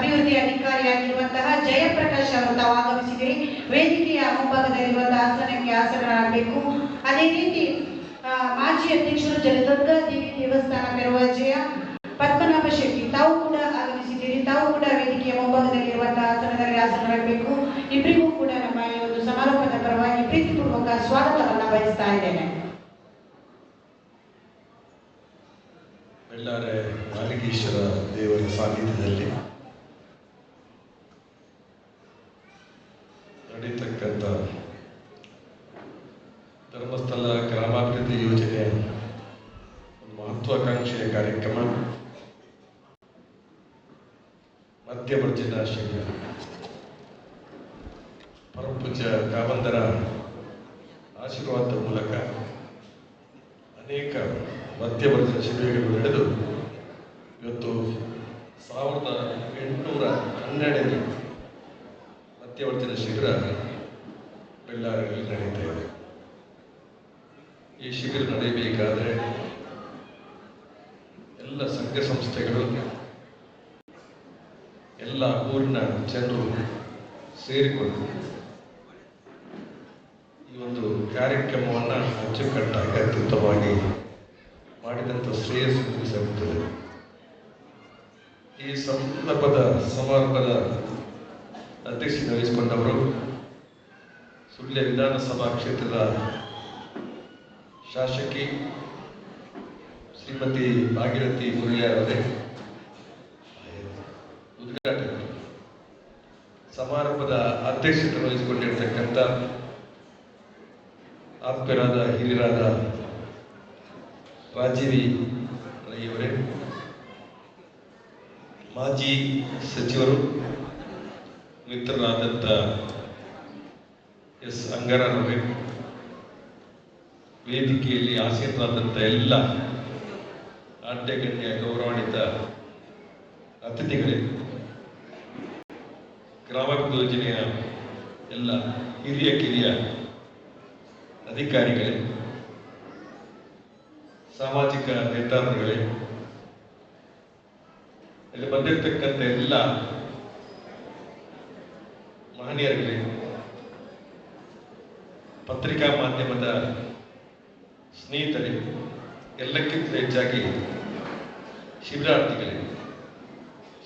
ಅಭಿವೃದ್ಧಿ ಅಧಿಕಾರಿಯಾಗಿರುವಂತಹ ಜಯಪ್ರಕಾಶ್ ಅವರು ತಾವು ಆಗಮಿಸಿದಿರಿ ವೇದಿಕೆಯ ಮುಂಭಾಗದಲ್ಲಿರುವಂತಹ ಆಸನಕ್ಕೆ ಆಸನರಾಗಬೇಕು ಅದೇ ರೀತಿ ಮಾಜಿ ಅಧ್ಯಕ್ಷರು ಜಲದುರ್ಗ ದೇವಿ ದೇವಸ್ಥಾನ ಪೆರುವಾಜೆಯ ಪದ್ಮನಾಭ ಶೆಟ್ಟಿ ತಾವು ಕೂಡ ಆಗಮಿಸಿದ್ದೀರಿ. ತಾವು ಕೂಡ ವೇದಿಕೆಯ ಮುಂಭಾಗದಲ್ಲಿರುವಂತಹ ಆಸನದಲ್ಲಿ ಆಸನರಾಗಬೇಕು ಇಬ್ಬರಿಗೂ ಕೂಡ ನಮ್ಮ ಈ ಒಂದು ಸಮಾರೋಪದ ಪರವಾಗಿ ಪ್ರೀತಿಪೂರ್ವಕ ಸ್ವಾಗತವನ್ನು ಬಯಸ್ತಾ ಇದ್ದೇನೆ. ಬೆಳ್ಳಾರೆ ದೇವರ ಸಾನ್ನಿಧ್ಯದಲ್ಲಿ ನಡೀತಕ್ಕಂಥ ಧರ್ಮಸ್ಥಳ ಗ್ರಾಮಾಭಿವೃದ್ಧಿ ಯೋಜನೆ ಒಂದು ಮಹತ್ವಾಕಾಂಕ್ಷೆಯ ಕಾರ್ಯಕ್ರಮ. ಮಧ್ಯವರ್ಜನ ಶಿಬಿರ ಪರಪೂಜ್ಯ ಕಾವಂದರ ಆಶೀರ್ವಾದದ ಮೂಲಕ ಅನೇಕ ಮಧ್ಯವರ್ಜನ ಶಿಬಿರಗಳು ನಡೆದು ಇವತ್ತು ಸಾವಿರದ ಎಂಟುನೂರ ಹನ್ನೆರಡನೇ ಮಧ್ಯವರ್ಜನ ಶಿಬಿರ ಬೆಳ್ಳಾರಿಯಲ್ಲಿ ನಡೀತಾ ಇದೆ ಈ ಶಿಬಿರ ನಡೆಯಬೇಕಾದ್ರೆ ಎಲ್ಲ ಸಂಘ ಸಂಸ್ಥೆಗಳು ಎಲ್ಲ ಊರಿನ ಜನರು ಸೇರಿಕೊಂಡು ಈ ಒಂದು ಕಾರ್ಯಕ್ರಮವನ್ನು ಅಚ್ಚುಕಟ್ಟಾಗಿ ಅತ್ಯುತ್ತಮವಾಗಿ ಮಾಡಿದಂಥ ಶ್ರೇಯಸ್ಸು ಸಲ್ಲುತ್ತದೆ ಈ ಸಂದರ್ಭದ ಸಮಾರಂಭದ ಅಧ್ಯಕ್ಷತೆ ವಹಿಸಿಕೊಂಡವರು ಸುಳ್ಯ ವಿಧಾನಸಭಾ ಕ್ಷೇತ್ರದ ಶಾಸಕಿ ಶ್ರೀಮತಿ ಭಾಗೀರಥಿ ಮುರಳಿಯವರೇ ಉದ್ಘಾಟನೆ ಸಮಾರಂಭದ ಅಧ್ಯಕ್ಷತೆ ವಹಿಸಿಕೊಂಡಿರ್ತಕ್ಕಂಥ ಆತ್ಮೀಯರಾದ ಹಿರಿಯರಾದ ರಾಜೀವಿ ರೈಯವರೇ ಮಾಜಿ ಸಚಿವರು ಮಿತ್ರರಾದಂಥ ಎಸ್. ಅಂಗಾರರವರೇ, ವೇದಿಕೆಯಲ್ಲಿ ಆಸೀನರಾದಂಥ ಎಲ್ಲ ಆದ್ಯಗಣ್ಯ ಗೌರವಾನ್ವಿತ ಅತಿಥಿಗಳೇ ಗ್ರಾಮಾಭಿವೃದ್ಧಿ ಯೋಜನೆಯ ಎಲ್ಲ ಹಿರಿಯ ಕಿರಿಯ ಅಧಿಕಾರಿಗಳೇ, ಸಾಮಾಜಿಕ ನೇತಾರರುಗಳೇ ಇಲ್ಲಿ ಬಂದಿರತಕ್ಕಂಥ ಎಲ್ಲ ಮಹನೀಯರುಗಳೇ, ಪತ್ರಿಕಾ ಮಾಧ್ಯಮದ ಸ್ನೇಹಿತರೇ, ಎಲ್ಲಕ್ಕಿಂತ ಹೆಚ್ಚಾಗಿ ಶಿಬಿರಾರ್ಥಿಗಳೇ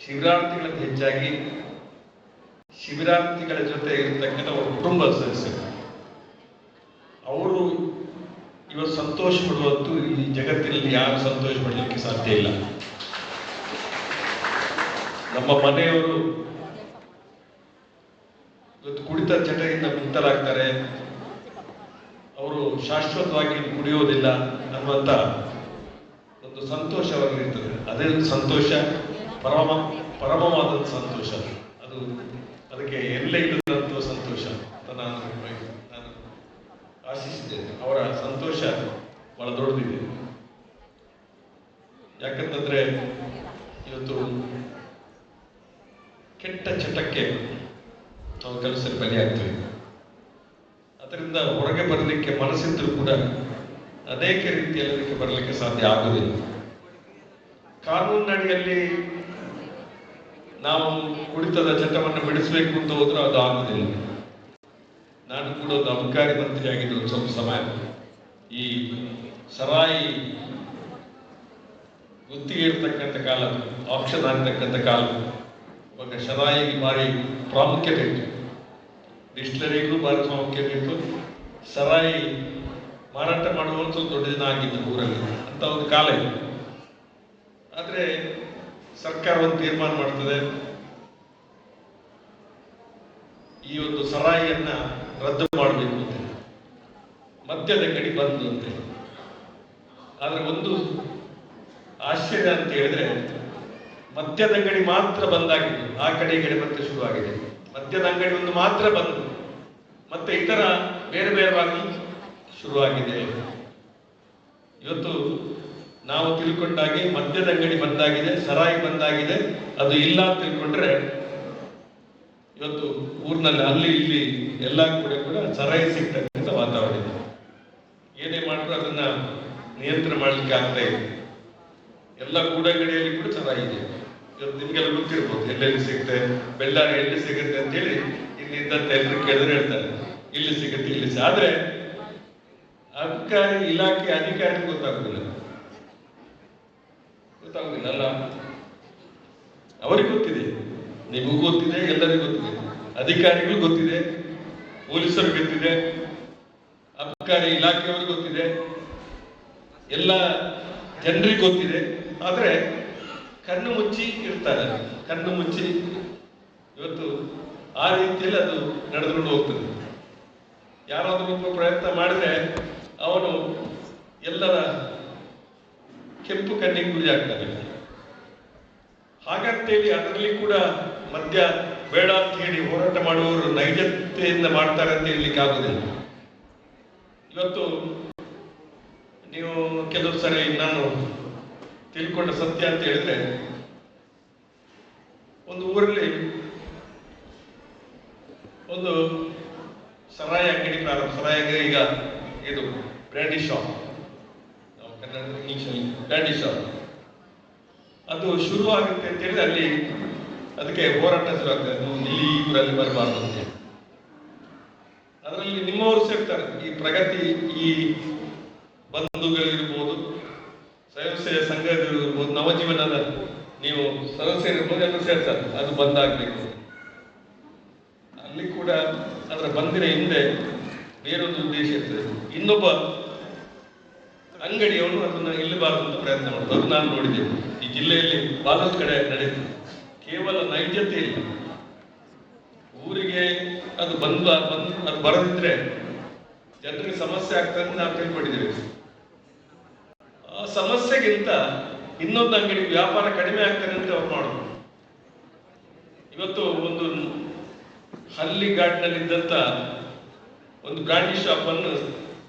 ಶಿಬಿರಾರ್ಥಿಗಳಿಗೆ ಹೆಚ್ಚಾಗಿ ಶಿಬಿರಾರ್ಥಿಗಳ ಜೊತೆ ಇರತಕ್ಕಂಥ ಅವರ ಕುಟುಂಬ ಸದಸ್ಯರು. ಅವರು ಇವತ್ತು ಸಂತೋಷ ಪಡುವಂತೂ ಈ ಜಗತ್ತಿನಲ್ಲಿ ಯಾರು ಸಂತೋಷ ಪಡಲಿಕ್ಕೆ ಸಾಧ್ಯ ಇಲ್ಲ. ನಮ್ಮ ಮನೆಯವರು ಇವತ್ತು ಕುಡಿತ ಚಟದಿಂದ ಮುಕ್ತರಾಗ್ತಾರೆ. ಅವರು ಶಾಶ್ವತವಾಗಿ ಕುಡಿಯೋದಿಲ್ಲ ಅನ್ನುವಂಥ ಒಂದು ಸಂತೋಷ ಅದೇ ಸಂತೋಷ. ಪರಮ ಪರಮವಾದ ಸಂತೋಷ. ಅದು ಅದಕ್ಕೆ ಎಲ್ಲೇ ಇಲ್ಲದಂತಹ ಸಂತೋಷ ಅಂತ ನಾನು ನಾನು ಆಶಿಸಿದ್ದೇನೆ. ಅವರ ಸಂತೋಷ ಬಹಳ ದೊಡ್ಡದಿದೆ. ಯಾಕಂತಂದ್ರೆ ಇವತ್ತು ಕೆಟ್ಟ ಚಟಕ್ಕೆ ತಾವು ಕೆಲಸಕ್ಕೆ ಬಲಿ ಬಲಿಯಾಗ್ತೀವಿ ಅದರಿಂದ ಹೊರಗೆ ಬರಲಿಕ್ಕೆ ಮನಸ್ಸಿದ್ರೂ ಕೂಡ ಅನೇಕ ರೀತಿಯಲ್ಲಿ ಬರಲಿಕ್ಕೆ ಸಾಧ್ಯ ಆಗುವುದಿಲ್ಲ. ಕಾನೂನಿನಡಿಯಲ್ಲಿ ನಾವು ಕುಡಿತದ ಚಟವನ್ನು ಬಿಡಿಸಬೇಕು ಅಂತ ಹೋದ್ರೆ ಅದು ಆಗುದಿಲ್ಲ. ನಾನು ಕೂಡ ಒಂದು ಅಬಕಾರಿ ಮಂತ್ರಿ ಆಗಿದ್ದು ಒಂದು ಸ್ವಲ್ಪ ಸಮಯ. ಈ ಸರಾಯಿ ಗುತ್ತಿಗೆ ಇರ್ತಕ್ಕಂಥ ಕಾಲ ಆಪ್ಷನ್ ಆಗ್ತಕ್ಕಂಥ ಕಾಲ, ಇವಾಗ ಸರಾಯಿಗೆ ಭಾರಿ ಪ್ರಾಮುಖ್ಯತೆ ಇತ್ತು. ಡಿಸ್ಟಿಲರಿಗೂ ಭಾರಿ ಪ್ರಾಮುಖ್ಯತೆ ಇತ್ತು. ಸರಾಯಿ ಮಾರಾಟ ಮಾಡುವಂತ ದೊಡ್ಡ ದಿನ ಆಗಿತ್ತು ಊರಲ್ಲಿ. ಅಂತ ಒಂದು ಕಾಲ ಇತ್ತು. ಆದ್ರೆ ಸರ್ಕಾರ ಒಂದು ತೀರ್ಮಾನ ಮಾಡ್ತದೆ. ಈ ಒಂದು ಸರಾಯಿಯನ್ನ ರದ್ದು ಮಾಡಬೇಕು ಅಂತ ಮದ್ಯದ ಗಡಿ ಬಂದು ಅಂತ ಆದ್ರೆ ಒಂದು ಆಶ್ಚರ್ಯ ಅಂತ ಹೇಳಿದ್ರೆ ಮದ್ಯದ ಅಂಗಡಿ ಮಾತ್ರ ಬಂದಾಗಿದ್ದು ಆ ಕಡೆ ಕಡೆ ಮತ್ತೆ ಶುರುವಾಗಿದೆ. ಮದ್ಯದ ಅಂಗಡಿ ಒಂದು ಮಾತ್ರ ಬಂದು ಮತ್ತೆ ಇತರ ಬೇರೆ ಬೇರೆವಾಗಿ ಶುರುವಾಗಿದೆ. ಇವತ್ತು ನಾವು ತಿಳ್ಕೊಂಡಾಗೆ ಮದ್ಯದ ಅಂಗಡಿ ಬಂದಾಗಿದೆ ಸರಾಯಿ ಬಂದಾಗಿದೆ, ಅದು ಇಲ್ಲ ಅಂತ ತಿಳ್ಕೊಂಡ್ರೆ ಇವತ್ತು ಊರಿನಲ್ಲಿ ಅಲ್ಲಿ ಇಲ್ಲಿ ಎಲ್ಲ ಕೂಡ ಕೂಡ ಸರಾಯಿ ಸಿಗ್ತಕ್ಕಂಥ ವಾತಾವರಣ ಇದೆ. ಏನೇ ಮಾಡಿದ್ರು ಅದನ್ನ ನಿಯಂತ್ರಣ ಮಾಡಲಿಕ್ಕೆ ಆಗ್ತಾ ಇದೆ ಎಲ್ಲ ಗೂಡಂಗಡಿಯಲ್ಲಿ ಕೂಡ ಸರಾಯಿ ಇದೆ. ಇವತ್ತು ನಿಮ್ಗೆಲ್ಲ ಗೊತ್ತಿರ್ಬೋದು, ಎಲ್ಲೆಲ್ಲಿ ಸಿಗುತ್ತೆ, ಬೆಳ್ಳಾರಿ ಎಲ್ಲಿ ಸಿಗುತ್ತೆ ಅಂತೇಳಿ ಇಲ್ಲಿ ಇದ್ದಂತ ಎಲ್ಲರೂ ಕೇಳಿದ್ರೆ ಹೇಳ್ತಾರೆ. ಇಲ್ಲಿ ಸಿಗುತ್ತೆ, ಇಲ್ಲಿ ಆದ್ರೆ ಅಧಿಕಾರಿ ಇಲಾಖೆ ಅಧಿಕಾರಿ ಗೊತ್ತಾಗುದಿಲ್ಲ. ಗೊತ್ತಾಗುದಿಲ್ಲ ಅವರಿಗೆ ಗೊತ್ತಿದೆ. ನಿಮಗೂ ಗೊತ್ತಿದೆ, ಎಲ್ಲರಿಗೂ ಗೊತ್ತಿದೆ. ಅಧಿಕಾರಿಗಳು ಗೊತ್ತಿದೆ, ಪೊಲೀಸರು ಗೊತ್ತಿದೆ, ಅಬಕಾರಿ ಇಲಾಖೆಯವ್ರಿಗೆ ಗೊತ್ತಿದೆ, ಎಲ್ಲ ಜನರಿಗೆ ಗೊತ್ತಿದೆ. ಆದ್ರೆ ಕಣ್ಣು ಮುಚ್ಚಿ ಇರ್ತಾರೆ. ಕಣ್ಣು ಮುಚ್ಚಿ ಇವತ್ತು ಆ ರೀತಿಯಲ್ಲಿ ಅದು ನಡೆದುಕೊಂಡು ಹೋಗ್ತದೆ. ಯಾರಾದರೂ ಒಬ್ಬ ಪ್ರಯತ್ನ ಮಾಡಿದ್ರೆ ಅವನು ಎಲ್ಲರ ಕೆಂಪು ಕಣ್ಣಿಗೆ ಗುರಿ ಆಗ್ತಾರೆ ಹಾಗಂತೇಳಿ ಅದರಲ್ಲಿ ಕೂಡ ಮದ್ಯ ಬೇಡ ಅಂತ ಹೇಳಿ ಹೋರಾಟ ಮಾಡುವವರು ನೈಜತೆಯಿಂದ ಮಾಡ್ತಾರೆ ಅಂತ ಹೇಳಲಿಕ್ಕೆ ಆಗುದಿಲ್ಲ ಇವತ್ತು ನೀವು ಕೆಲವು ಸರಿ ನಾನು ತಿಳ್ಕೊಂಡ ಸತ್ಯ ಅಂತ ಹೇಳಿದ್ರೆ, ಒಂದು ಊರಲ್ಲಿ ಒಂದು ಸರಾಯಿ ಅಂಗಡಿ ಪ್ರಾರಂಭ, ಸರಾಯಿ ಅಂಗಡಿ ಈಗ ಇದು ಬ್ರ್ಯಾಂಡಿ ಶಾಪ್ ಅದು ಶುರು ಆಗುತ್ತೆ ಅಂತ ಹೇಳಿದ್ರೆ ಅಲ್ಲಿ ಅದಕ್ಕೆ ಹೋರಾಟ ಶುರು ಆಗ್ತದೆ ಅದು ಇಲ್ಲಿ ಊರಲ್ಲಿ ಬರಬಾರ್ದು ಅಂತ ಅದರಲ್ಲಿ ನಿಮ್ಮವರು ಸೇರ್ತಾರೆ. ಈ ಪ್ರಗತಿ, ಈ ಬಂಧುಗಳಿರ್ಬೋದು ಸ್ವಯಂ ಸೇವೆ ಸಂಘಗಳಿರ್ಬೋದು ನವಜೀವನದ ನೀವು ಸದಸ್ಯರಿರ್ಬೋದು ಎಲ್ಲರೂ ಸೇರ್ತಾರೆ. ಅದು ಬಂದಾಗಬೇಕು. ಅಲ್ಲಿ ಕೂಡ ಅದರ ಬಂದಿನ ಹಿಂದೆ ಬೇರೊಂದು ಉದ್ದೇಶ ಇರ್ತದೆ. ಇನ್ನೊಬ್ಬ ಅಂಗಡಿಯವನು ಅದನ್ನ ಇಲ್ಲಬಾರದು ಅಂತ ಪ್ರಯತ್ನ ಮಾಡೋದು ಅದು ನಾನು ನೋಡಿದೆ ಈ ಜಿಲ್ಲೆಯಲ್ಲಿ ಬಹಳಷ್ಟು ಕಡೆ ನಡೆಯಿತು ಕೇವಲ ನೈಜತೆ ಇಲ್ಲ. ಊರಿಗೆ ಅದು ಬಂದ, ಬಂದ್, ಅದು ಬರದಿದ್ರೆ ಜನರಿಗೆ ಸಮಸ್ಯೆ ಆಗ್ತದೆ ನಾವು ತಿಳ್ಕೊಂಡಿದ್ದೇವೆ. ಆ ಸಮಸ್ಯೆಗಿಂತ ಇನ್ನೊಂದು ಅಂಗಡಿ ವ್ಯಾಪಾರ ಕಡಿಮೆ ಆಗ್ತದೆ ಅಂತ ಅವ್ರು ಮಾಡೋದು. ಇವತ್ತು ಒಂದು ಹಳ್ಳಿಗಾಡಿನಲ್ಲಿ ಇದ್ದಂತ ಒಂದು ಬ್ರಾಂಡಿ ಶಾಪ್ ಅನ್ನು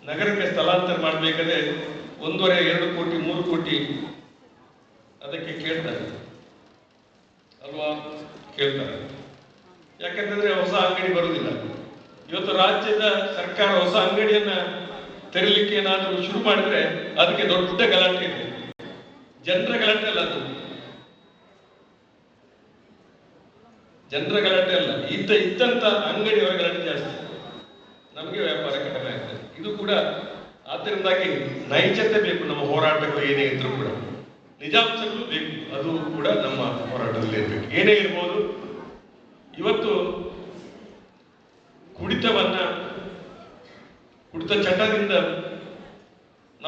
ನಗರಕ್ಕೆ ಸ್ಥಳಾಂತರ ಮಾಡಬೇಕಾದ್ರೆ ಒಂದೂವರೆ, ಎರಡು ಕೋಟಿ, ಮೂರು ಕೋಟಿ ಅದಕ್ಕೆ ಕೇಳ್ತಾರೆ. ಅಲ್ವಾ? ಕೇಳ್ತಾರೆ. ಯಾಕಂತಂದ್ರೆ ಹೊಸ ಅಂಗಡಿ ಬರುವುದಿಲ್ಲ. ಇವತ್ತು ರಾಜ್ಯದ ಸರ್ಕಾರ ಹೊಸ ಅಂಗಡಿಯನ್ನ ತೆರಲಿಕ್ಕೆ ಏನಾದರೂ ಶುರು ಮಾಡಿದ್ರೆ ಅದಕ್ಕೆ ದೊಡ್ಡ ಗಲಾಟೆ ಇದೆ. ಜನರ ಗಲಾಟೆ ಅಲ್ಲ ಅದು. ಜನರ ಗಲಾಟೆ ಅಲ್ಲ. ಇದ್ದ ಇದ್ದಂತ ಅಂಗಡಿಯವರ ಗಲಾಟೆ ಜಾಸ್ತಿ ನಮಗೆ ವ್ಯಾಪಾರ ಕಡಿಮೆ ಆಗ್ತದೆ ಇದು ಕೂಡ ಆದ್ದರಿಂದಾಗಿ ನೈಜತೆ ಬೇಕು, ನಮ್ಮ ಹೋರಾಟಗಳು ಏನೇ ಇದ್ರೂ ಕೂಡ. ನಿಜಾಂಶಗಳು ಬೇಕು, ಅದು ಕೂಡ ನಮ್ಮ ಹೋರಾಟದಲ್ಲಿ ಇರಬೇಕು. ಏನೇ ಇರ್ಬೋದು, ಇವತ್ತು ಕುಡಿತವನ್ನ, ಕುಡಿತ ಚಟದಿಂದ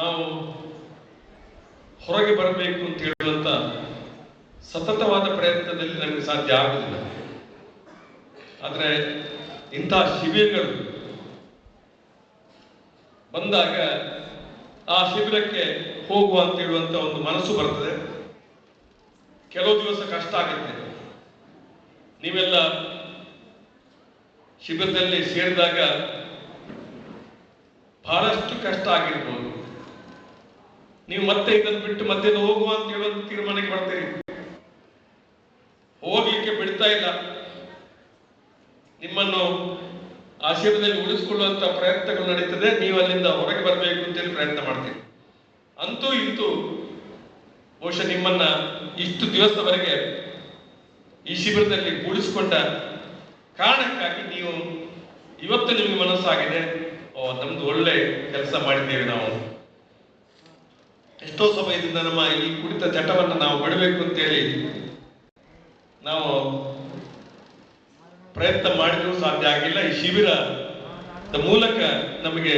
ನಾವು ಹೊರಗೆ ಬರಬೇಕು ಅಂತ ಹೇಳುವಂತ ಸತತವಾದ ಪ್ರಯತ್ನದಲ್ಲಿ ನಮಗೆ ಸಾಧ್ಯ ಆಗುವುದಿಲ್ಲ ಆದರೆ ಇಂತಹ ಶಿಬಿರಗಳು ಬಂದಾಗ ಆ ಶಿಬಿರಕ್ಕೆ ಹೋಗುವ ಅಂತ ಹೇಳುವಂತ ಒಂದು ಮನಸ್ಸು ಬರ್ತದೆ. ಕೆಲವು ದಿವಸ ಕಷ್ಟ ಆಗುತ್ತೆ. ನೀವೆಲ್ಲ ಶಿಬಿರದಲ್ಲಿ ಸೇರಿದಾಗ ಬಹಳಷ್ಟು ಕಷ್ಟ ಆಗಿರ್ಬೋದು. ನೀವು ಮತ್ತೆ ಇದನ್ನು ಬಿಟ್ಟು ಮತ್ತೆ ಹೋಗುವ ಅಂತ ಹೇಳುವಂತ ತೀರ್ಮಾನಕ್ಕೆ ಬರ್ತೀರಿ. ಹೋಗ್ಲಿಕ್ಕೆ ಬಿಡ್ತಾ ಇಲ್ಲ. ನಿಮ್ಮನ್ನು ಆ ಶಿಬಿರದಲ್ಲಿ ಉಳಿಸಿಕೊಳ್ಳುವಂತ ಪ್ರಯತ್ನಗಳು ನಡೀತದೆ, ನೀವು ಅಲ್ಲಿಂದ ಹೊರಗೆ ಬರಬೇಕು ಅಂತೇಳಿ ಪ್ರಯತ್ನ ಮಾಡ್ತೀರಿ ಅಂತೂ ಇಂತೂ ಬಹುಶಃ ನಿಮ್ಮನ್ನ ಇಷ್ಟು ದಿವಸದವರೆಗೆ ಈ ಶಿಬಿರದಲ್ಲಿ ಕೂಡಿಸಿಕೊಂಡ ಕಾರಣಕ್ಕಾಗಿ ನೀವು ಇವತ್ತು ನಿಮಗೆ ಮನಸ್ಸಾಗಿದೆ ಓ, ನಮ್ದು ಒಳ್ಳೆ ಕೆಲಸ ಮಾಡಿದ್ದೇವೆ ನಾವು. ಎಷ್ಟೋ ಸಮಯದಿಂದ ನಮ್ಮ ಈ ಕುಡಿತ ಚಟವನ್ನು ನಾವು ಬಿಡಬೇಕು ಅಂತೇಳಿ ನಾವು ಪ್ರಯತ್ನ ಮಾಡಿದ್ರೂ ಸಾಧ್ಯ ಆಗಿಲ್ಲ. ಈ ಶಿಬಿರದ ಮೂಲಕ ನಮಗೆ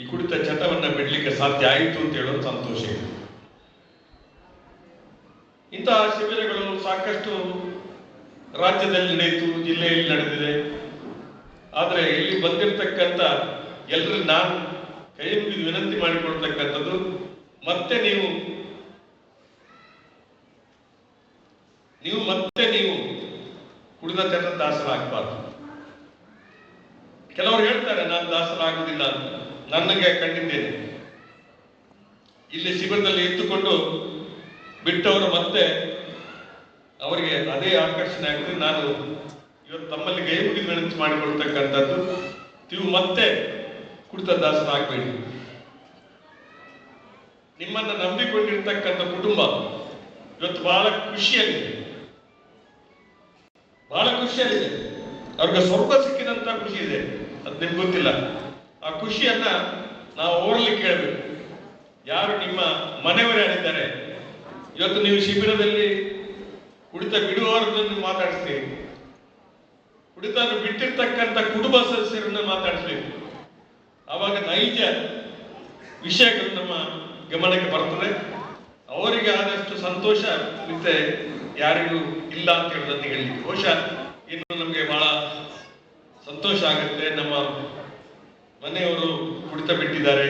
ಈ ಕುಡಿತ ಚಟವನ್ನ ಬಿಡ್ಲಿಕ್ಕೆ ಸಾಧ್ಯ ಆಯಿತು ಅಂತ ಹೇಳೋದು ಸಂತೋಷ ಇದೆ. ಇಂತಹ ಶಿಬಿರಗಳು ಸಾಕಷ್ಟು ರಾಜ್ಯದಲ್ಲಿ ನಡೆಯಿತು, ಜಿಲ್ಲೆಯಲ್ಲಿ ನಡೆದಿದೆ. ಆದರೆ ಇಲ್ಲಿ ಬಂದಿರತಕ್ಕಂತ ಎಲ್ಲರೂ ನಾನು ಕೈ ಮುಗಿದು ವಿನಂತಿ ಮಾಡಿಕೊಳ್ತಕ್ಕಂಥದ್ದು, ಮತ್ತೆ ನೀವು ಕುಡಿದ ಜನ ದಾಸರಾಗಬಾರ್ದು. ಕೆಲವರು ಹೇಳ್ತಾರೆ, ನಾನು ದಾಸರಾಗುವುದಿಲ್ಲ ಅಂತ. ನನಗೆ ಕಂಡಿದ್ದೇನೆ. ಇಲ್ಲಿ ಶಿಬಿರದಲ್ಲಿ ಇದ್ದುಕೊಂಡು ಬಿಟ್ಟವರು ಮತ್ತೆ ಅವರಿಗೆ ಅದೇ ಆಕರ್ಷಣೆ ಆಗ್ತದೆ. ನಾನು ಇವತ್ತು ತಮ್ಮಲ್ಲಿ ಗೈ ವಿನಂತಿ ಮಾಡಿಕೊಳ್ತಕ್ಕಂಥದ್ದು, ನೀವು ಮತ್ತೆ ಕುಡಿತ ದಾಸರಾಗಬೇಡಿ. ನಿಮ್ಮನ್ನ ನಂಬಿಕೊಂಡಿರ್ತಕ್ಕಂಥ ಕುಟುಂಬ ಇವತ್ತು ಬಹಳ ಖುಷಿಯಲ್ಲಿದೆ. ಬಹಳ ಖುಷಿಯಾಗಿದೆ ಅವ್ರಿಗೆ ಸ್ವರ್ಗ ಸಿಕ್ಕಿದಂತ ಖುಷಿ ಇದೆ. ಅದು ನಿಮ್ಗೆ ಗೊತ್ತಿಲ್ಲ. ಆ ಖುಷಿಯನ್ನ ನಾವು ಓರ್ಲಿ ಕೇಳಬೇಕು ಯಾರು ನಿಮ್ಮ ಮನೆಯವರೇ ಹೇಳಿದ್ದಾರೆ ಇವತ್ತು ನೀವು ಶಿಬಿರದಲ್ಲಿ ಕುಡಿತ ಬಿಡುವವರನ್ನು ಮಾತಾಡಿಸ್ತೀರಿ. ಕುಡಿತ ಬಿಟ್ಟಿರ್ತಕ್ಕಂಥ ಕುಟುಂಬ ಸದಸ್ಯರನ್ನ ಮಾತಾಡಿಸ್ಬೇಕು. ಆವಾಗ ನೈಜ ವಿಷಯಗಳು ನಮ್ಮ ಗಮನಕ್ಕೆ ಬರ್ತದೆ. ಅವರಿಗೆ ಆದಷ್ಟು ಸಂತೋಷ ಮತ್ತೆ ಯಾರಿಗೂ ಇಲ್ಲ ಅಂತ ಹೇಳೋದನ್ನು ಹೇಳಲಿಕ್ಕೆ ಬಹುಶಃ ಇನ್ನು ನಮಗೆ ಬಹಳ ಸಂತೋಷ ಆಗುತ್ತೆ. ನಮ್ಮ ಮನೆಯವರು ಕುಡಿತ ಬಿಟ್ಟಿದ್ದಾರೆ.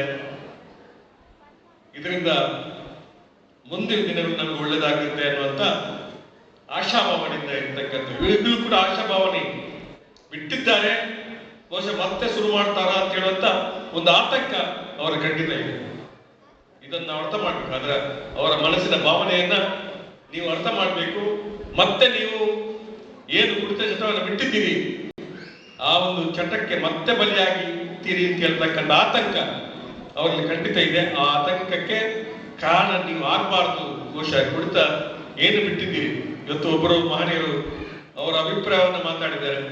ಇದರಿಂದ ಮುಂದಿನ ದಿನಗಳು ನಮ್ಗೆ ಒಳ್ಳೇದಾಗುತ್ತೆ ಅನ್ನುವಂತ ಆಶಾಭಾವನೆಯಿಂದ ಇರ್ತಕ್ಕಂಥ ಈಗಲೂ ಕೂಡ ಆಶಾಭಾವನೆ ಬಿಟ್ಟಿದ್ದಾರೆ. ಬಹುಶಃ ಮತ್ತೆ ಶುರು ಮಾಡ್ತಾರಾ ಅಂತ ಹೇಳುವಂತ ಒಂದು ಆತಂಕ ಅವರ ಖಂಡಿತ ಇದೆ. ಇದನ್ನು ಅರ್ಥ ಮಾಡ್ಬೇಕು. ಅದರ ಅವರ ಮನಸ್ಸಿನ ಭಾವನೆಯನ್ನ ನೀವು ಅರ್ಥ ಮಾಡಬೇಕು. ಮತ್ತೆ ನೀವು ಏನು ಕುಡಿತ ಚಟವನ್ನು ಬಿಟ್ಟಿದ್ದೀರಿ? ಆ ಒಂದು ಚಟಕ್ಕೆ ಮತ್ತೆ ಬಲಿಯಾಗಿ ತೀರಿ ಅಂತ ಹೇಳ್ತಕ್ಕಂಥ ಆತಂಕ ಅವರಲ್ಲಿ ಖಂಡಿತ ಇದೆ. ಆ ಆತಂಕಕ್ಕೆ ಕಾರಣ ನೀವು ಆಗಬಾರ್ದು. ಬಹುಶಃ ಕುಡಿತ ಏನು ಬಿಟ್ಟಿದ್ದೀರಿ? ಇವತ್ತು ಒಬ್ಬರು ಮಹನೀಯರು ಅವರ ಅಭಿಪ್ರಾಯವನ್ನು ಮಾತಾಡಿದ್ದಾರೆ.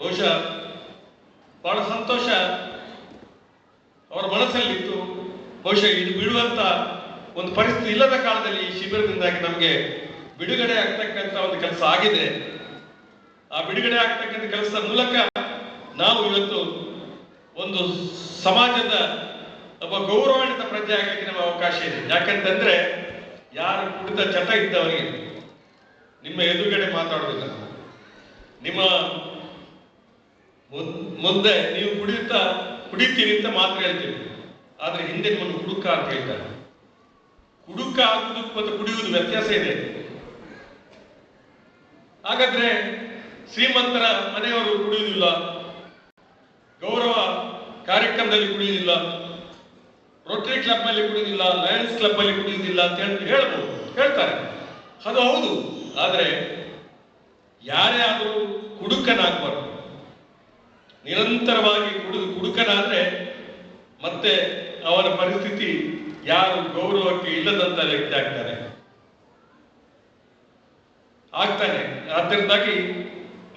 ಬಹುಶಃ ಬಹಳ ಸಂತೋಷ ಅವರ ಮನಸ್ಸಲ್ಲಿತ್ತು. ಬಹುಶಃ ಇದು ಬಿಡುವಂತ ಒಂದು ಪರಿಸ್ಥಿತಿ ಇಲ್ಲದ ಕಾಲದಲ್ಲಿ ಈ ಶಿಬಿರದಿಂದಾಗಿ ನಮಗೆ ಬಿಡುಗಡೆ ಆಗ್ತಕ್ಕಂಥ ಒಂದು ಕೆಲಸ ಆಗಿದೆ. ಆ ಬಿಡುಗಡೆ ಆಗ್ತಕ್ಕಂಥ ಕೆಲಸದ ಮೂಲಕ ನಾವು ಇವತ್ತು ಒಂದು ಸಮಾಜದ ಒಬ್ಬ ಗೌರವಾನ್ವಿತ ಪ್ರಜೆ ಆಗಲಿಕ್ಕೆ ನಮಗೆ ಅವಕಾಶ ಇದೆ. ಯಾಕಂತಂದ್ರೆ ಯಾರು ಕುಡಿದ ಚಟ ಇದ್ದವರಿಗೆ ನಿಮ್ಮ ಎದುರುಗಡೆ ಮಾತಾಡೋದಿಲ್ಲ. ನಿಮ್ಮ ಮುಂದೆ ನೀವು ಕುಡಿಯುತ್ತಾ, ಕುಡಿತೀರಿ ಅಂತ ಮಾತ್ರ ಹೇಳ್ತೀವಿ. ಆದ್ರೆ ಹಿಂದೆ ನಿಮ್ಮನ್ನು ಕುಡುಕ ಅಂತ ಹೇಳ್ತಾರೆ. ಕುಡುಕ ಆಗುವುದು ಮತ್ತು ಕುಡಿಯುವುದು ವ್ಯತ್ಯಾಸ ಇದೆ. ಹಾಗಾದ್ರೆ ಶ್ರೀಮಂತರ ಮನೆಯವರು ಕುಡಿಯುವುದಿಲ್ಲ, ಗೌರವ ಕಾರ್ಯಕ್ರಮದಲ್ಲಿ ಕುಡಿಯುವುದಿಲ್ಲ ರೋಟರಿ ಕ್ಲಬ್ ಅಲ್ಲಿ ಕುಡಿಯುವುದಿಲ್ಲ ಲಯನ್ಸ್ ಕ್ಲಬ್ ಅಲ್ಲಿ ಕುಡಿಯುವುದಿಲ್ಲ ಅಂತ ಹೇಳಿ, ಹೇಳ್ಬೋದು, ಹೇಳ್ತಾರೆ. ಅದು ಹೌದು, ಆದ್ರೆ ಯಾರೇ ಆದರೂ ಕುಡುಕನಾಗಬಾರ್ದು. ನಿರಂತರವಾಗಿ ಕುಡಿದು ಕುಡುಕನಾದ್ರೆ ಮತ್ತೆ ಅವನ ಪರಿಸ್ಥಿತಿ ಯಾರು ಗೌರವಕ್ಕೆ ಇಲ್ಲದಂತ ವ್ಯಕ್ತಿ ಆಗ್ತಾರೆ. ಆಗ್ತಾನೆ. ಆದ್ದರಿಂದಾಗಿ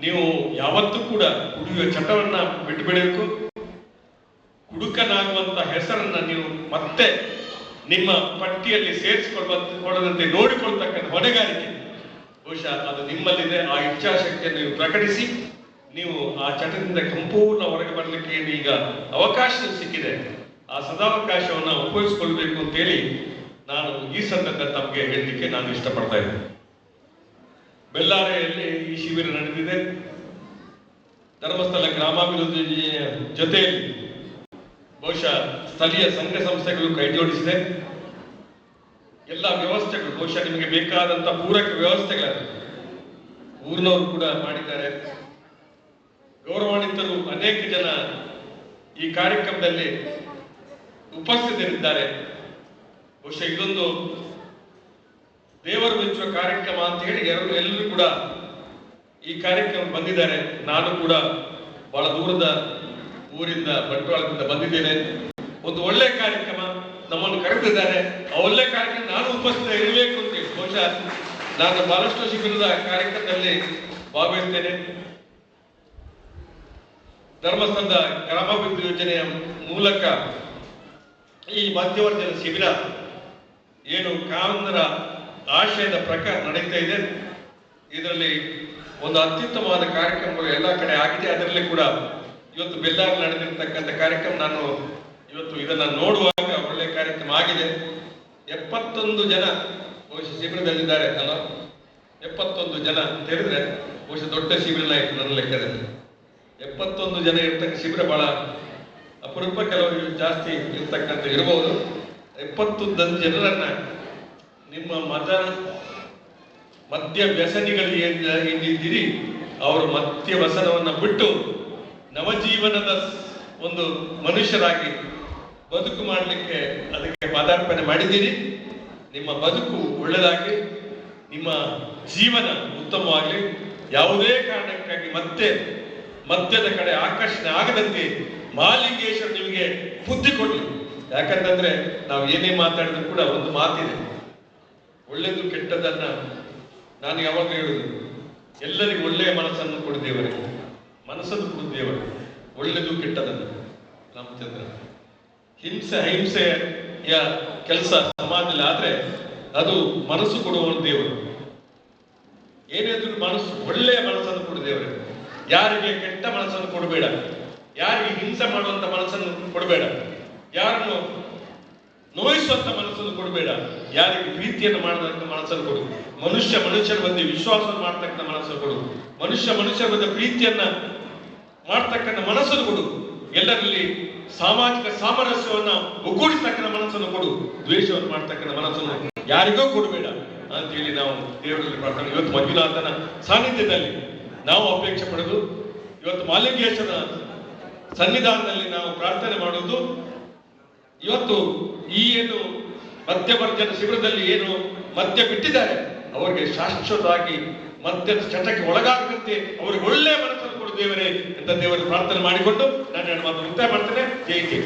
ನೀವು ಯಾವತ್ತೂ ಕೂಡ ಕುಡಿಯುವ ಚಟವನ್ನ ಬಿಟ್ಟು ಬಿಡಬೇಕು ಕುಡುಕನಾಗುವಂತ ಹೆಸರನ್ನ ನೀವು ಮತ್ತೆ ನಿಮ್ಮ ಪಟ್ಟಿಯಲ್ಲಿ ಸೇರಿಸಿಕೊಳ್ಳುವಂತ ಕೊಡದಂತೆ ನೋಡಿಕೊಳ್ತಕ್ಕಂಥ ಹೊಣೆಗಾರಿಕೆ. ಬಹುಶಃ ಅದು ನಿಮ್ಮಲ್ಲಿದೆ. ಆ ಇಚ್ಛಾಶಕ್ತಿಯನ್ನು ನೀವು ಪ್ರಕಟಿಸಿ, ನೀವು ಆ ಚಟದಿಂದ ಸಂಪೂರ್ಣ ಹೊರಗೆ ಬರಲಿಕ್ಕೆ ಈಗ ಅವಕಾಶ ಸಿಕ್ಕಿದೆ. ಆ ಸದಾವಕಾಶವನ್ನು ಉಪಯೋಗಿಸಿಕೊಳ್ಬೇಕು ಅಂತೇಳಿ ನಾನು ಈ ಸಂದರ್ಭ ತಮಗೆ ಹೇಳಲಿಕ್ಕೆ ನಾನು ಇಷ್ಟಪಡ್ತಾ ಇದ್ದೇನೆ. ಬೆಳ್ಳಾರೆಯಲ್ಲಿ ಈ ಶಿಬಿರ ನಡೆದಿದೆ. ಧರ್ಮಸ್ಥಳ ಗ್ರಾಮಾಭಿವೃದ್ಧಿ ಜೊತೆಯಲ್ಲಿ ಬಹುಶಃ ಸ್ಥಳೀಯ ಸಂಘ ಸಂಸ್ಥೆಗಳು ಕೈ ಜೋಡಿಸಿದೆ. ಎಲ್ಲ ವ್ಯವಸ್ಥೆಗಳು, ಬಹುಶಃ ನಿಮಗೆ ಬೇಕಾದಂತ ಪೂರಕ ವ್ಯವಸ್ಥೆಗಳು ಊರಿನವರು ಕೂಡ ಮಾಡಿದ್ದಾರೆ. ಗೌರವಾನ್ವಿತರು ಅನೇಕ ಜನ ಈ ಕಾರ್ಯಕ್ರಮದಲ್ಲಿ ಉಪಸ್ಥಿತರಿದ್ದಾರೆ. ಬಹುಶಃ ಇದೊಂದು ದೇವರು ಮೆಚ್ಚುವ ಕಾರ್ಯಕ್ರಮ ಅಂತ ಹೇಳಿ ಎಲ್ಲರೂ ಎಲ್ಲರೂ ಕೂಡ ಈ ಕಾರ್ಯಕ್ರಮ ಬಂದಿದ್ದಾರೆ. ನಾನು ಕೂಡ ಬಹಳ ದೂರದ ಊರಿಂದ, ಬಂಟ್ವಾಳದಿಂದ ಬಂದಿದ್ದೇನೆ. ಒಂದು ಒಳ್ಳೆ ಕಾರ್ಯಕ್ರಮ ನಮ್ಮನ್ನು ಕರೆದಿದ್ದಾರೆ. ಆ ಒಳ್ಳೆ ಕಾರ್ಯಕ್ರಮ ನಾನು ಉಪಸ್ಥಿತ ಇರಬೇಕು ಅಂತ ಬಹುಶಃ ನಾನು ಬಹಳಷ್ಟು ಶಿಬಿರದ ಕಾರ್ಯಕ್ರಮದಲ್ಲಿ ಭಾಗವಹಿಸ್ತೇನೆ. ಧರ್ಮಸ್ಥಳದ ಗ್ರಾಮಾಭಿವೃದ್ಧಿ ಯೋಜನೆಯ ಮೂಲಕ ಈ ಮಧ್ಯವರ್ತಿಯ ಶಿಬಿರ ಏನು ಕಾಮನರ ಆಶಯದ ಪ್ರಕಾರ ನಡೀತಾ ಇದೆ. ಇದರಲ್ಲಿ ಒಂದು ಅತ್ಯುತ್ತಮವಾದ ಕಾರ್ಯಕ್ರಮಗಳು ಎಲ್ಲ ಕಡೆ ಆಗಿದೆ. ಅದರಲ್ಲಿ ಕೂಡ ಇವತ್ತು ಬೆಲ್ಲಾರ್ ನಡೆದಿರ್ತಕ್ಕಂಥ ಕಾರ್ಯಕ್ರಮ ನಾನು ಇವತ್ತು ಇದನ್ನ ನೋಡುವಾಗ ಒಳ್ಳೆ ಕಾರ್ಯಕ್ರಮ ಆಗಿದೆ. ಎಪ್ಪತ್ತೊಂದು ಜನ ಬಹುಶಃ ಶಿಬಿರದಲ್ಲಿದ್ದಾರೆ ಅಲ್ಲ ಎಪ್ಪತ್ತೊಂದು ಜನ ಅಂತ ಹೇಳಿದ್ರೆ ಬಹುಶಃ ದೊಡ್ಡ ಶಿಬಿರ ಆಯ್ತು ನನ್ನ ಲೆಕ್ಕದಲ್ಲಿ. ಎಪ್ಪತ್ತೊಂದು ಜನ ಇರ್ತಕ್ಕ ಶಿಬಿರ ಬಹಳ ಅಪರೂಪ ಕೆಲವರು ಜಾಸ್ತಿ ಇರ್ತಕ್ಕಂಥ ಇರಬಹುದು. ಎಪ್ಪತ್ತೊಂದು ಜನರನ್ನ ನಿಮ್ಮ ಮತ ಮದ್ಯ ವ್ಯಸನಿಗಳು ಏನ್ ಏನಿದ್ದೀರಿ? ಅವರು ಮದ್ಯ ವ್ಯಸನವನ್ನು ಬಿಟ್ಟು ನವಜೀವನದ ಒಂದು ಮನುಷ್ಯರಾಗಿ ಬದುಕು ಮಾಡಲಿಕ್ಕೆ ಅದಕ್ಕೆ ಪದಾರ್ಪಣೆ ಮಾಡಿದ್ದೀರಿ. ನಿಮ್ಮ ಬದುಕು ಒಳ್ಳೆಯದಾಗಿ ನಿಮ್ಮ ಜೀವನ ಉತ್ತಮವಾಗಲಿ. ಯಾವುದೇ ಕಾರಣಕ್ಕಾಗಿ ಮತ್ತೆ ಮದ್ಯದ ಕಡೆ ಆಕರ್ಷಣೆ ಆಗದಂತೆ ಮಾಲಿಂಗೇಶ್ವರ ನಿಮಗೆ ಬುದ್ಧಿ ಕೊಡಲಿ. ಯಾಕಂತಂದ್ರೆ ನಾವು ಏನೇ ಮಾತಾಡಿದ್ರು ಕೂಡ ಒಂದು ಮಾತಿದೆ. ಒಳ್ಳೆಯದು ಕೆಟ್ಟದನ್ನ ನಾನು ಯಾವಾಗ ಹೇಳುದು, ಎಲ್ಲರಿಗೂ ಒಳ್ಳೆಯ ಮನಸ್ಸನ್ನು ಕೊಡು ದೇವರೇ. ಮನಸ್ಸನ್ನು ಕೊಡು ದೇವರು. ಒಳ್ಳೆಯದು ಕೆಟ್ಟದನ್ನು ರಾಮಚಂದ್ರ, ಹಿಂಸೆ, ಅಹಿಂಸೆಯ ಕೆಲಸ ಸಮಾಜದಲ್ಲಿ ಆದ್ರೆ ಅದು ಮನಸ್ಸು ಕೊಡುವ ದೇವರು. ಏನಿದ್ರು ಮನಸ್ಸು, ಒಳ್ಳೆಯ ಮನಸ್ಸನ್ನು ಕೊಡು ದೇವರೇ. ಯಾರಿಗೆ ಕೆಟ್ಟ ಮನಸ್ಸನ್ನು ಕೊಡಬೇಡ, ಯಾರಿಗೆ ಹಿಂಸೆ ಮಾಡುವಂತ ಮನಸ್ಸನ್ನು ಕೊಡಬೇಡ, ಯಾರನ್ನು ನೋಯಿಸುವಂತ ಮನಸ್ಸನ್ನು ಕೊಡಬೇಡ. ಯಾರಿಗೆ ಪ್ರೀತಿಯನ್ನು ಮಾಡತಕ್ಕ ಮನಸ್ಸನ್ನು ಕೊಡು. ಮನುಷ್ಯ ಮನುಷ್ಯರ ಬಗ್ಗೆ ವಿಶ್ವಾಸವನ್ನು ಮಾಡ್ತಕ್ಕಂಥ ಮನಸ್ಸನ್ನು ಕೊಡು. ಮನುಷ್ಯ ಮನುಷ್ಯರ ಬಗ್ಗೆ ಪ್ರೀತಿಯನ್ನ ಮಾಡ್ತಕ್ಕಂಥ ಮನಸ್ಸನ್ನು ಕೊಡು. ಎಲ್ಲರಲ್ಲಿ ಸಾಮಾಜಿಕ ಸಾಮರಸ್ಯವನ್ನ ಒಗ್ಗೂಡಿಸ್ತಕ್ಕಂಥ ಮನಸ್ಸನ್ನು ಕೊಡು. ದ್ವೇಷವನ್ನು ಮಾಡ್ತಕ್ಕಂಥ ಮನಸ್ಸನ್ನು ಯಾರಿಗೂ ಕೊಡಬೇಡ ಅಂತ ಹೇಳಿ ನಾವು ದೇವರಲ್ಲಿ ಪ್ರಾರ್ಥನೆ ಇವತ್ತು ಮಂಜುನಾಥನ ಸಾನ್ನಿಧ್ಯದಲ್ಲಿ ನಾವು ಅಪೇಕ್ಷೆ ಪಡೆದು ಇವತ್ತು ಮಾಲಿಂಗೇಶ್ವರ ಸನ್ನಿಧಾನದಲ್ಲಿ ನಾವು ಪ್ರಾರ್ಥನೆ ಮಾಡುವುದು ಇವತ್ತು ಈ ಏನು ಮದ್ಯವರ್ಜನ ಶಿಬಿರದಲ್ಲಿ ಏನು ಮದ್ಯ ಬಿಟ್ಟಿದ್ದಾರೆ, ಅವರಿಗೆ ಶಾಶ್ವತವಾಗಿ ಮದ್ಯದ ಚಟಕ್ಕೆ ಒಳಗಾಗದಂತೆ ಅವರಿಗೆ ಒಳ್ಳೆ ಮನಸ್ಸನ್ನು ಕೊಡು ದೇವರೇ ಅಂತ ದೇವರು ಪ್ರಾರ್ಥನೆ ಮಾಡಿಕೊಂಡು ನಾನು ಮಾತು ಮುಕ್ತಾಯ ಮಾಡ್ತೇನೆ. ಜೈ ಜೈ